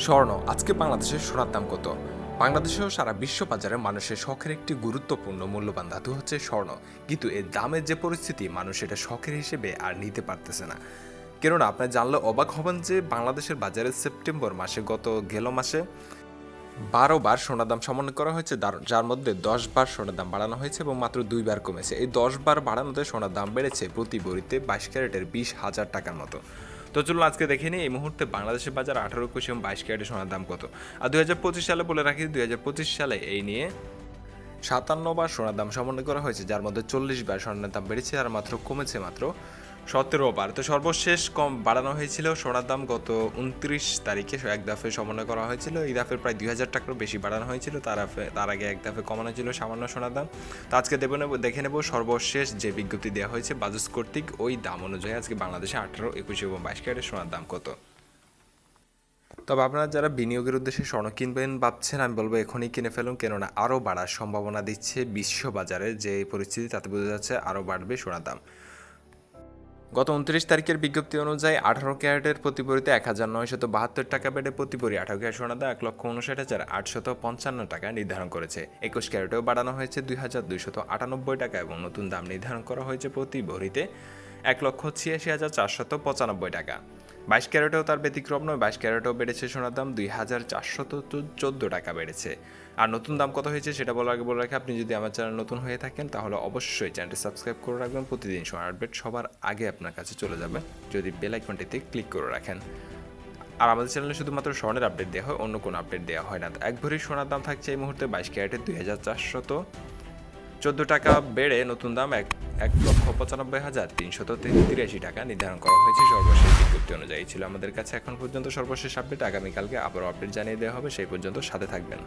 স্বর্ণ, আজকে বাংলাদেশের সোনার দাম কত? বাংলাদেশেও সারা বিশ্ব বাজারে মানুষের শখের একটি গুরুত্বপূর্ণ মূল্যবান ধাতু হচ্ছে স্বর্ণ। কিন্তু এর দামের যে পরিস্থিতি, মানুষ এটা শখের হিসেবে আর নিতে পারতেছে না। কেননা, আপনি জানলে অবাক হবেন যে বাংলাদেশের বাজারে সেপ্টেম্বর মাসে গত গেল মাসে বারো বার সোনার দাম সমন্বয় করা হয়েছে। যার- মধ্যে দশ বার সোনার দাম বাড়ানো হয়েছে এবং মাত্র দুইবার কমেছে। এই দশ বার বাড়ানোতে সোনার দাম বেড়েছে প্রতি বড়িতে বাইশ ক্যারেটের বিশ হাজার টাকার মতো। তো চলুন আজকে দেখে নিই এই মুহূর্তে বাংলাদেশের বাজার আঠারো একুশ এবং বাইশ ক্যারেটে সোনার দাম কত। আর দুই পঁচিশ সালে বলে রাখি, দুই পঁচিশ সালে এই নিয়ে সাতান্ন বার সোনার দাম সমন্বয় করা হয়েছে, যার মধ্যে চল্লিশ বার সোনার দাম বেড়েছে আর মাত্র কমেছে মাত্র সতেরো বার তো সর্বশেষ কম বাড়ানো হয়েছিল, সোনার দাম গত উনত্রিশ তারিখে এক দফে সমন্বয় করা হয়েছিল। এই দফে প্রায় দুই হাজার টাকারও বেশি বাড়ানো হয়েছিল, তার তার আগে এক দফে কমানো ছিল সামান্য সোনার দাম। তো আজকে দেব নেব দেখে নেব সর্বশেষ যে বিজ্ঞপ্তি দেওয়া হয়েছে বাজাজ কর্তৃক ওই দাম অনুযায়ী আজকে বাংলাদেশে আঠারো, একুশ এবং বাইশ ক্যারেটের সোনার দাম কত। তবে আপনারা যারা বিনিয়োগের উদ্দেশ্যে স্বর্ণ কিনবেন ভাবছেন, আমি বলব এখনই কিনে ফেলুন, কেননা আরও বাড়ার সম্ভাবনা দিচ্ছে বিশ্ব বাজারে যে পরিস্থিতি, তাতে বোঝা যাচ্ছে আরও বাড়বে সোনার দাম। গত উনত্রিশ তারিখের বিজ্ঞপ্তি অনুযায়ী আঠারো ক্যারেটের প্রতি ভরিতে এক হাজার নয়শত বাহাত্তর টাকা বেড়ে প্রতিপরি আঠারো ক্যারেট সোনাদা এক লক্ষ উনষাট হাজার আটশত পঞ্চান্ন টাকা নির্ধারণ করেছে। একুশ ক্যারেটেও বাড়ানো হয়েছে দুই হাজার দুইশত আটানব্বই টাকা এবং নতুন দাম নির্ধারণ করা হয়েছে প্রতি ভরিতে এক লক্ষ ছিয়াশি হাজার চারশত পঁচানব্বই টাকা। বাইশ ক্যারেটেও তার ব্যতিক্রম নয়, বাইশ ক্যারেটেও বেড়েছে সোনার দাম দুই হাজার চারশত চোদ্দ টাকা বেড়েছে। আর নতুন দাম কত হয়েছে সেটা বলার আগে বলে রাখি, আপনি যদি আমার চ্যানেল নতুন হয়ে থাকেন তাহলে অবশ্যই চ্যানেলটি সাবস্ক্রাইব করে রাখবেন। প্রতিদিন সোনার আপডেট সবার আগে আপনার কাছে চলে যাবে, যদি বেল আইকনটিতে ক্লিক করে রাখেন। আর আমাদের চ্যানেলে শুধুমাত্র স্বর্ণের আপডেট দেওয়া হয়, অন্য কোনো আপডেট দেওয়া হয় না। এক ভরি সোনার দাম থাকছে এই মুহূর্তে বাইশ ক্যারেটের দুই হাজার চারশত চোদ্দ টাকা বেড়ে নতুন দাম এক এক লক্ষ পঁচানব্বই হাজার তিনশত তিরাশি টাকা নির্ধারণ করা হয়েছে। সর্বশেষ বিজ্ঞপ্তি অনুযায়ী ছিল আমাদের কাছে। এখন পর্যন্ত সর্বশেষ আপডেট আগামীকালকে আবারও আপডেট জানিয়ে দেওয়া হবে। সেই পর্যন্ত সাথে থাকবেন।